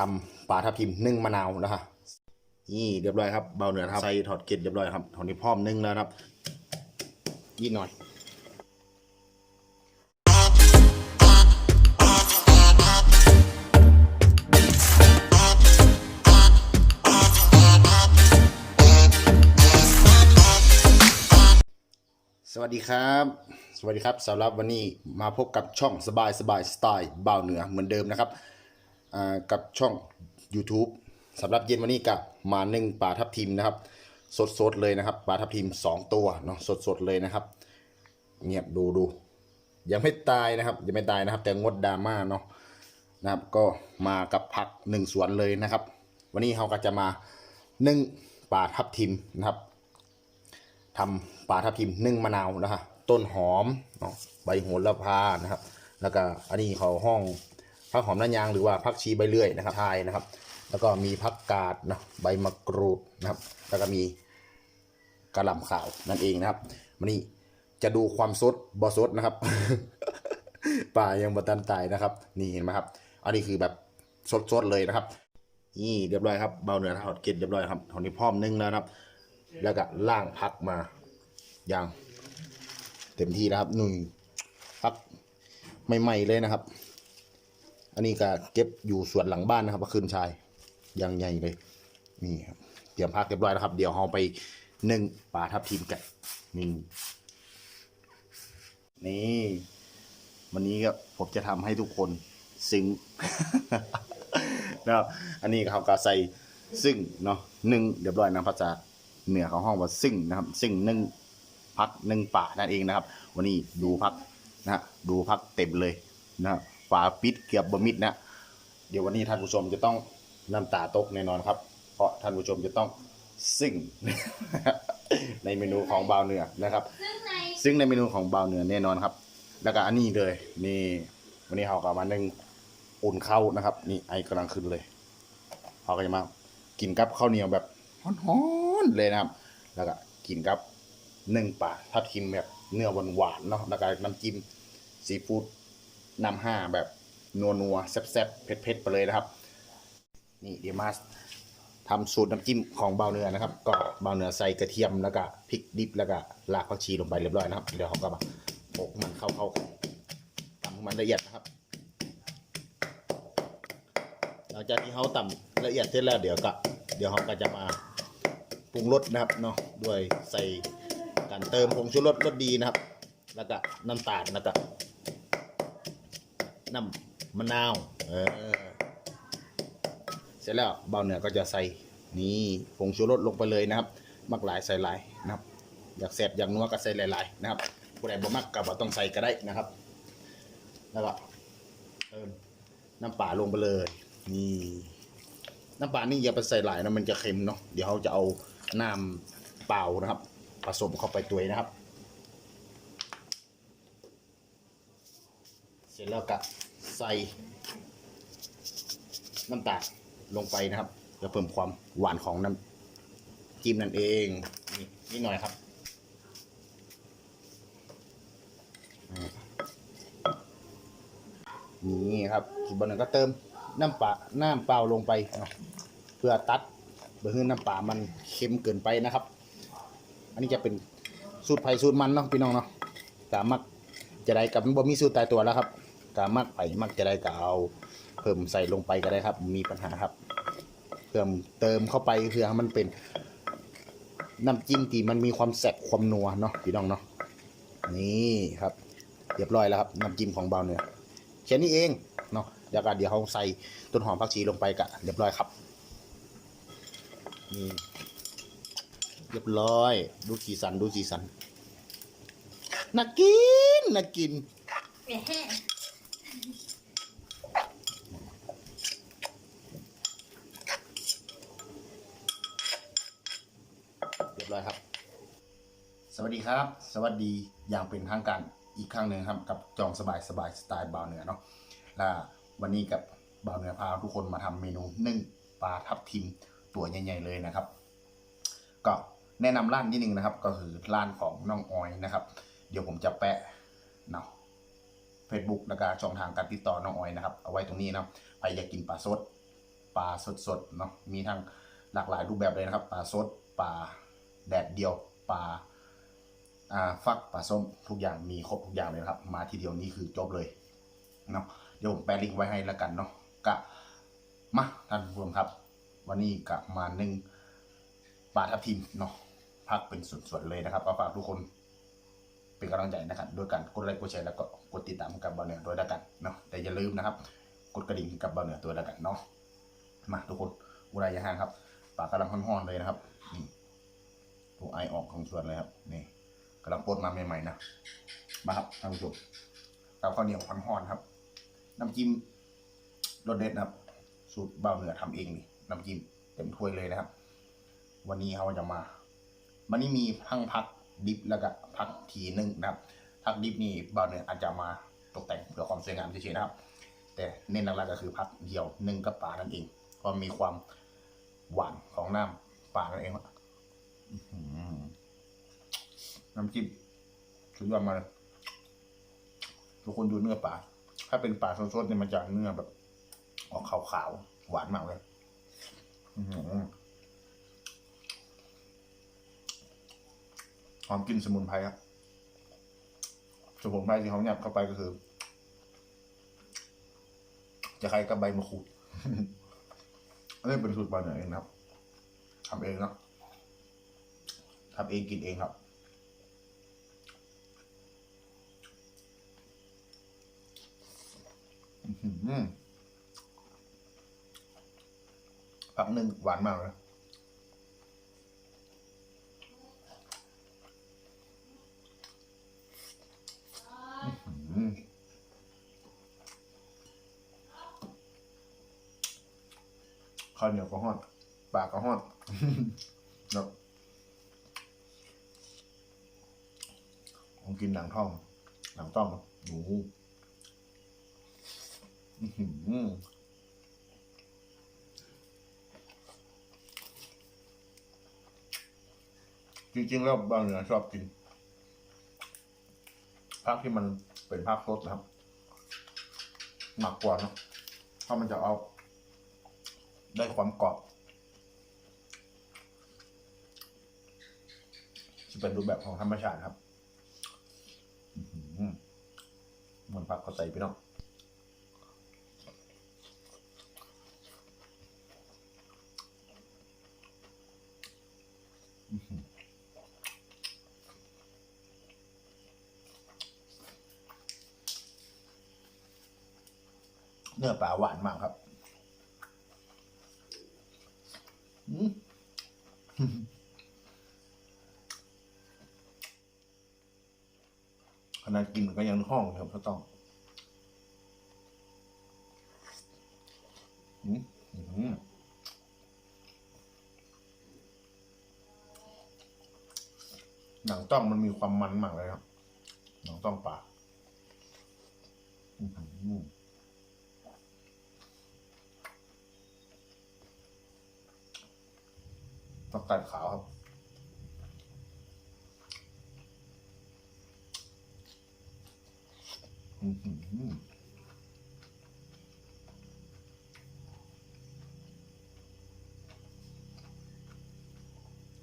ทำปลาทับทิมนึ่งมะนาวนะฮะนี่เรียบร้อยครับเบาเหนือครับใส่ถอดเกล็ดเรียบร้อยครับตอนนี้พร้อมนึ่งแล้วครับยี่หน่อยสวัสดีครับ สวัสดีครับสำหรับวันนี้มาพบกับช่องสบายสบายสไตล์บ่าวเหนือเหมือนเดิมนะครับ กับช่อง YouTube สำหรับเย็นวันนี้กับมานึ่งปลาทับทิมนะครับ สดๆเลยนะครับปลาทับทิม 2 ตัวเนาะสดๆเลยนะครับ เงียบดูดูยังไม่ตายนะครับยังไม่ตายนะครับ แต่งดดราม่าเนาะนะครับก็มากับผักหนึ่งสวนเลยนะครับ วันนี้เราก็จะมานึ่งปลาทับทิมนะครับทำปลาทับทิมนึ่งมะนาวนะฮะต้นหอมเนาะใบโหระพานะครับ แล้วก็อันนี้เขาห้อง ผักหอมน้ำยางหรือว่าผักชีใบเลื่อยนะครับทยนะครับ แล้วก็มีผักกาดนะใบมะกรูดนะครับ แล้วก็มีกระหล่ำขาวนั่นเองนะครับวันนี้จะดูความสดบอสดนะครับปลายังบัตันตายนะครับ นี่เห็นไหมครับ อันนี้คือแบบสดๆเลยนะครับ นี่เรียบร้อยครับเบาเนื้อทอดเกล็ดเรียบร้อยครับตอนนี้พร้อมนึ่งแล้วนะครับ แล้วก็ล่างพักมาอย่างเต็มที่นะครับหนึ่งพักใหม่ๆเลยนะครับ อันนี้ก็เก็บอยู่ส่วนหลังบ้านนะครับคืนชายย่างใหญ่เลย นี่ครับเตรียมพักเรียบร้อยแล้วครับ เดี๋ยวเราไปหนึ่งปลาทับทิมกันนี่นี่วันนี้ก็ผมจะทำให้ทุกคนซึ้งนะครับอันนี้เขาก็ใส่ซึ่งเนาะหนึ่งเรียบร้อยนะภาษาเหนือของห้องว่าซึ่งนะครับ ซึ่งนึ่งพักนึ่งป่านั่นเองนะครับ วันนี้ดูพักนะฮะดูพักเต็มเลยนะฮะ ฝาปิดเกือบบมิดนะ เดี๋ยววันนี้ท่านผู้ชมจะต้องน้ำตาตกแน่นอนครับ เพราะท่านผู้ชมจะต้องซึ่ง ในเมนูของบาวเหนือนะครับซึ่งในซึ่งในเมนูของบาวเหนือแน่นอนครับ แล้วก็อันนี้เลยนี่วันนี้เราก็มานึ่งอุ่นข้าวนะครับ นี่ไอกำลังขึ้นเลยเราก็จะมากินกับข้าวเหนียวแบบฮ้อนๆเลยนะครับ แล้วก็กินกับนึ่งปลาทับทิมแบบเนื้อหวานๆเนาะแล้วก็น้ำจิ้มซีฟู้ด น้ำห้าแบบนัวๆแซ่บๆเผ็ดๆไปเลยนะครับ นี่เดี๋ยวมาทำสูตรน้ำจิ้มของเบาเนื้อนะครับ ก็เบาเนื้อใส่กระเทียมแล้วก็พริกดิบแล้วก็รากผักชีลงไปเรียบร้อยนะครับเดี๋ยวเขาก็มาโปะมันเข้าๆกันตำมันละเอียดนะครับหลังจากที่เขาตำละเอียดเสร็จแล้วเดี๋ยวก็เดี๋ยวเขาก็จะมาปรุงรสนะครับเนาะด้วยใส่การเติมผงชูรสรสดีนะครับ แล้วก็น้ำตาลแล้วก็ น้ำมะนาวเออเสร็จแล้วเบาเหนือก็จะใส่นี่ผงชูรสลงไปเลยนะครับ มักหลายใส่หลายนะครับ อยากแซบอยากนัวก็ใส่หลายๆนะครับผู้ใดบ่มักก็บ่ต้องใส่ก็ได้นะครับ แล้วก็เติมน้ำปลาลงไปเลย นี่น้ำปลานี่อย่าไปใส่หลายนะมันจะเค็มเนาะเดี๋ยวเขาจะเอาน้ำเปล่านะครับ ผสมเข้าไปตัวนะครับ เสร็จแล้วก็ ใส่น้ำตาลลงไปนะครับจะเพิ่มความหวานของน้ำจิ้มนั่นเองนี่นิดหน่อยครับนี่ครับอีกบนหนึ่งก็เติมน้ำปลาน้ำเปล่าลงไป เพื่อตัดเบอร์ให้น้ำปลามันเค็มเกินไปนะครับ อันนี้จะเป็นสูตรไผ่สูตรมันเนาะพี่น้องเนาะกามักจะได้กับบ่มีสูตรตายตัวแล้วครับ กามักไผ่มักจะได้ก็เอาเพิ่มใส่ลงไปก็ได้ครับ มีปัญหาครับ เพิ่มเติมเข้าไปเพื่อให้มันเป็นน้ำจิ้มที่มันมีความแซ่บความนัวเนาะพี่น้องเนาะนี่ครับเรียบร้อยแล้วครับน้ำจิ้มของเบาเนื้อแค่นี้เองเนาะเดี๋ยวก็เดี๋ยวเขาใส่ต้นหอมผักชีลงไปกะเรียบร้อยครับนี่เรียบร้อย ดูสีสันดูสีสันน่ากินน่ากินแห เรียบร้อยครับ สวัสดีครับ สวัสดีอย่างเป็นทางการอีกครั้งหนึ่งครับ กับจองสบายสบายสไตล์บาวเหนือเนาะและวันนี้กับบาวเหนือพาทุกคนมาทำเมนูนึ่งปลาทับทิมตัวใหญ่ๆเลยนะครับ ก็แนะนำร้านนิดนึงนะครับ ก็คือร้านของน้องออยนะครับ เดี๋ยวผมจะแปะเนาะ Facebook แล้วก็ช่องทางการติดต่อน้องออยนะครับ เอาไว้ตรงนี้นะใครอยากกินปลาสดปลาสดๆเนาะมีทั้งหลากหลายรูปแบบเลยนะครับปลาสดปลาแดดเดียวปลาอ่าฟักปลาส้มทุกอย่างมีครบทุกอย่างเลยนะครับ มาทีเดียวนี้คือจบเลยเนาะเดี๋ยวผมแปะลิงก์ไว้ให้แล้วกันเนาะกะมาท่านผู้ชมครับ วันนี้กะมาหนึ่งปลาทับทิมเนาะพักเป็นส่วนๆเลยนะครับก็ฝากทุกคน เป็นกำลังใจนะครับด้วยการกดไลค์กดแชร์แล้วก็กดติดตามกับบอลเหนือด้วยล้วกันเนาะแต่อย่าลืมนะครับ กดกระดิ่งกับบอลเหนือตัวล้วกันเนาะมาทุกคนอุไรอยาห่างครับปากกำลังห้อนๆเลยนะครับนี่ตัวไอออกของส่วนเลยครับนี่กำลังปลดมาใหม่ๆนะมาครับท่านผู้ชมกับข้าวเหนียวห้อนๆครับน้ำจิ้มรสเด็ดนะครับ สูตรเบาเหนือทำเองนี่น้ำจิ้มเต็มถ้วยเลยนะครับ วันนี้เขาจะมา วันนี้มีทั้งพัก ดิบแล้วก็พักทีหนึ่งนะครับ พักดิบนี่เบาเนืออาจจะมาตกแต่งเพื่อความสวยงามเฉยๆนะครับ แต่เน้นหลักๆก็คือพักเดียวหนึ่งกับปลานั่นเองเพราะมีความหวานของน้ำปลานั่นเองน้ำจิ้มสุดยอดมาเลยทุกคนดูเนื้อปลาถ้าเป็นปลาสดๆเนี่ยมันจะเนื้อแบบ ออกขาวๆหวานมากเลย อื หือมกลิ่นสมุนไพรครับสมุนไพรที่เขาหยับเข้าไปก็คือ จะใคล้ายกับใบมะกรูดอันนี้เป็นสูตรบ้านเหนือเองนะครับทำเองนะทำเองกินเองครับอื้อหือผักหนึ่งหวานมากเลย อืม ข้าวเหนียวก็ฮอดปากก็ฮอดเนาะผมกินหนังท่องหนังต้องหนูจริงๆ แล้วบางเหนือชอบกินภาคที่มันเป็นภาคสดนะครับหนักกว่าเนะเพราะมันจะเอา ได้ความกรอบจะเป็นรูปแบบของธรรมชาติครับอื้อหือมันพักเข้าใจพี่น้องอื้อหือเนื้อปลาหวานมากครับ อืม ขนาดกินก็ยังห้องครับก็ต้องอืมอืมหนังต้องมันมีความมันมากเลยครับ หนังต้องปลาอื้อ หือต้องการขาวครับ อื้อหือ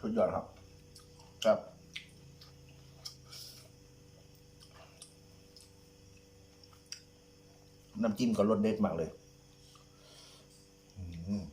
สุดยอดครับ ครับ น้ำจิ้มก็รสเด็ดมากเลย อืม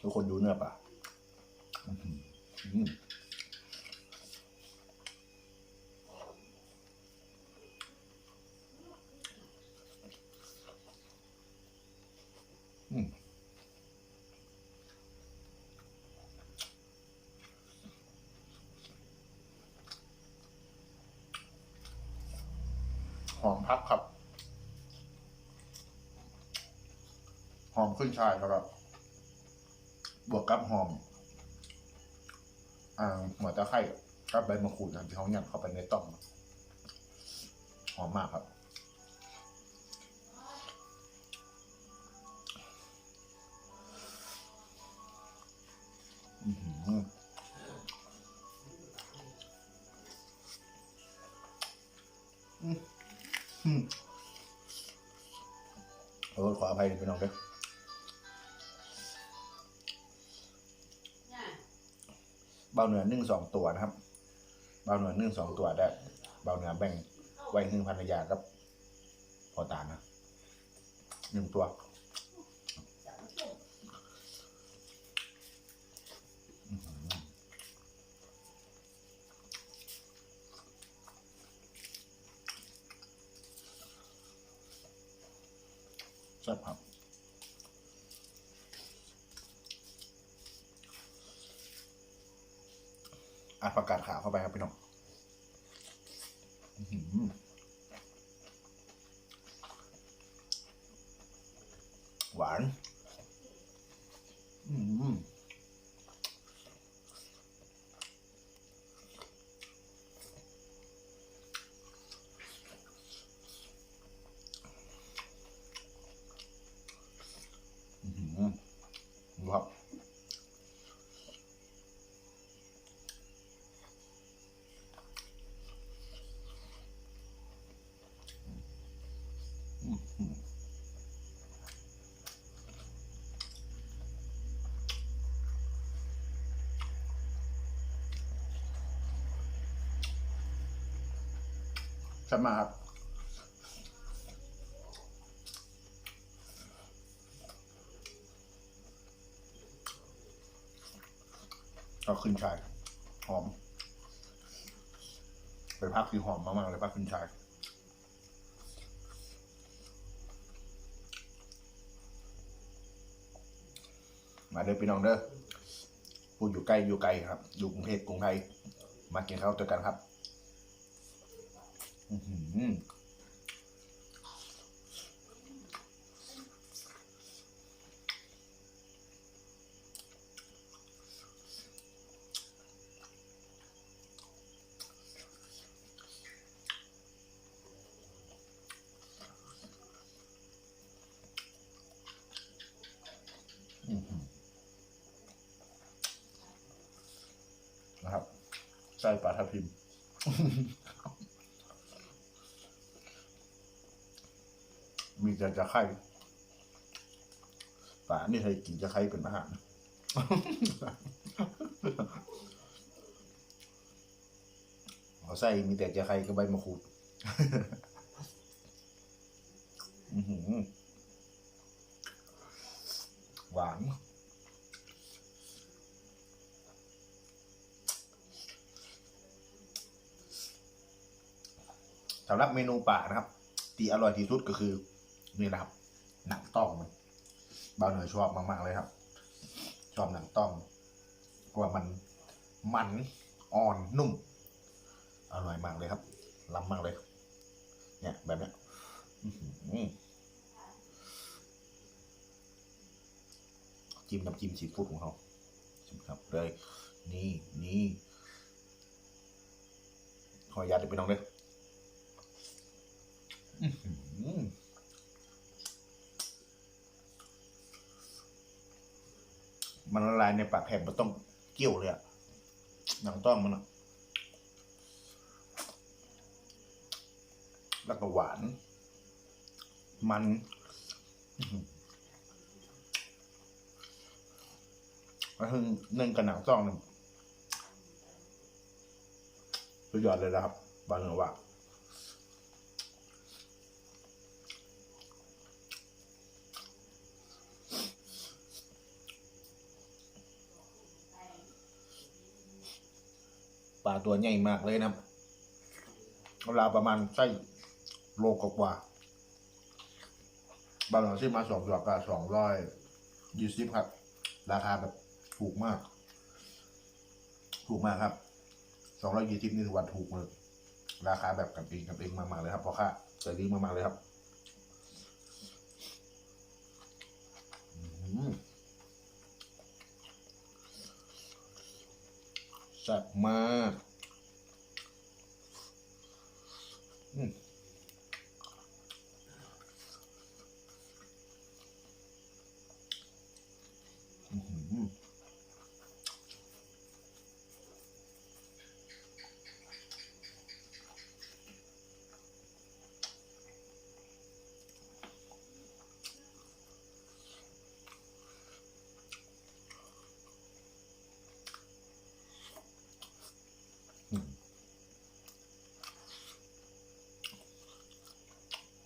ทุกคนดูเนื้อปลาอืมหอมพักครับ หอมขึ้นชายครับ บวกกับหอมอ่าหัวตะไคร่ก็ใบมะกรูดนะที่เขาหยัดเข้าไปในต้มหอมมากครับอือหืออืมอืมขอโทษขออภัยพี่น้องด้ว บาเหนือนึ่งสองตัวนะครับเบาเหนือนึ่งสองตัวได้เบาเหนือแบ่งไว้หนึ่งพันรยากับพอตานะหนึ่งตัวแซ่บครับอัด ประกาศข่าวเข้าไปครับพี่น้องอื้อหือหวาน อืมอื้อหือดูครับ แซ่บมากครับก็ขึ้นชายหอมเป็นพักที่หอมมากๆเลยพักขึ้นชายมาเด้อพี่น้องเด้อผู้อยู่ใกล้อยู่ไกลครับ อยู่กรุงเทพกรุงไทยมากินข้าวด้วยกันครับ นะครับไส้ปลาทับทิม มีแต่จะไข่ป่านี่เคยกินจะไข่เป็นอาหารเอาใส่มีแต่จะไข่กับใบมะกรูดอื้อหือหวานสำหรับเมนูป่านะครับ ที่อร่อยที่สุดก็คือ นี่นะครับ หนังต้องมันบาวเหนือชอบมากๆเลยครับ ชอบหนังต้องเพราะว่ามันมันอ่อนนุ่ม อร่อยมากเลยครับล้ำมากเลย เนี่ยแบบเนี้ยจิ้มน้ำจิ้มซีฟู้ดของเขาชิมครับเลยนี่นี่ขออนุญาตเดี๋ยวไปน้องเลยอือหือ มันละลายในปากแผ่นมันต้องเกี่ยวเลยอะหนังต้องมันอะแล้วก็หวาน มัน แล้วนึ่งกับหนังต้องสุดยอดเลยนะครับบางเหนือว่า ตัวใหญ่มากเลยนะเวลาประมาณไส้โลกว่าบางหลังที่มาสองดอกก็สองร้อยยี่สิบครับ ราคาแบบถูกมาก ถูกมากครับสองร้อยยี่สิบนี่ถือว่าถูกเลยราคาแบบกันเองกันเองมากๆเลยครับเพราะค่าเสรีมากๆเลยครับแซ่บมาก อืมอื้อหือ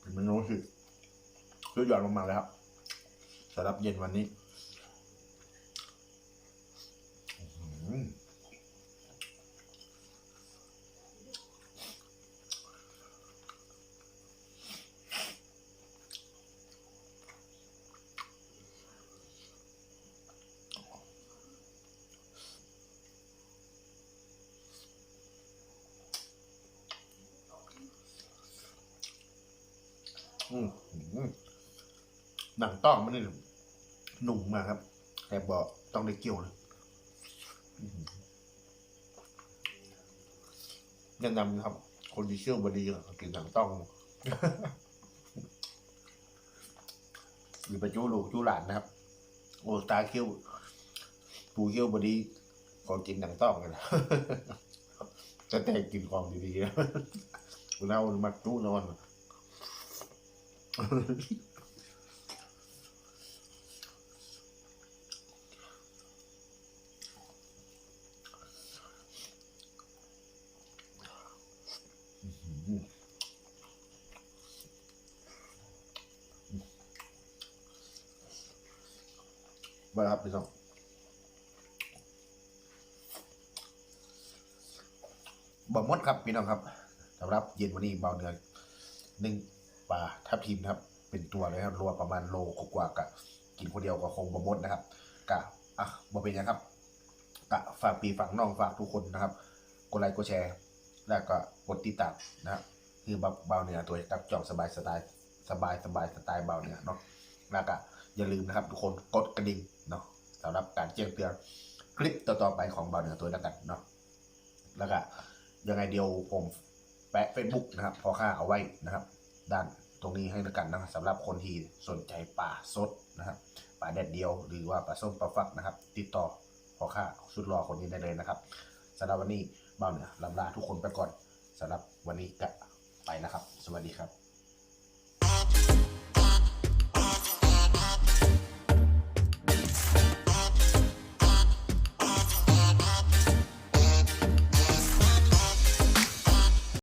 เป็นเมนูที่ สุดยอดมากๆเลยครับสำหรับเย็นวันนี้อื้อหืออื้อ หนังต้องมันนี่หนุ่มมากครับ แต่บอกต้องได้เกี่ยวเลยแนะนำนะครับ คนที่เชื่อบดีกินหนังต้องหรือไปจู้ลูกจู้หลานนะครับ โอ้ตาเขี้ยวปูเขี้ยวบดีก่อนกินหนังต้องกันนะจะแต่กินของดีๆนะเรามาจู้นอน พี่น้องบะมดครับพี่น้องครับสำหรับเย็นวันนี้เบาเนื้อหนึ่งปลาทับทิมครับ เป็นตัวเลยครับรวมประมาณโลกว่ากะกินคนเดียวก็คงบะมดนะครับกะอะบ่เป็นยังครับกะฝากปีฝากน้องฝากทุกคนนะครับกดไลค์กดแชร์ แล้วก็กดติดตามนะครับคือเบาเนื้อตัวกับจองสบายสไตล์สบายสบายสไตล์เบาเนื้อเนาะแล้วก็อย่าลืมนะครับ ทุกคนกดกระดิ่ง สำหรับการแจ้งเตือนคลิปต่อๆไปของเบาเหนือตัวแล้วกันเนาะแล้วก็ยังไงเดียวผมแปะเฟซบุ๊กนะครับ พอค่าเอาไว้นะครับ ด้านตรงนี้ให้แล้วกันนะสำหรับคนที่สนใจป่าสดนะครับป่าแดดเดียวหรือว่าป่าส้มป่าฟักนะครับ ติดต่อพอค่าสุดรอคนนี้ได้เลยนะครับสำหรับวันนี้เบาเหนือลำลาทุกคนไปก่อนสำหรับวันนี้ก็ไปนะครับ สวัสดีครับ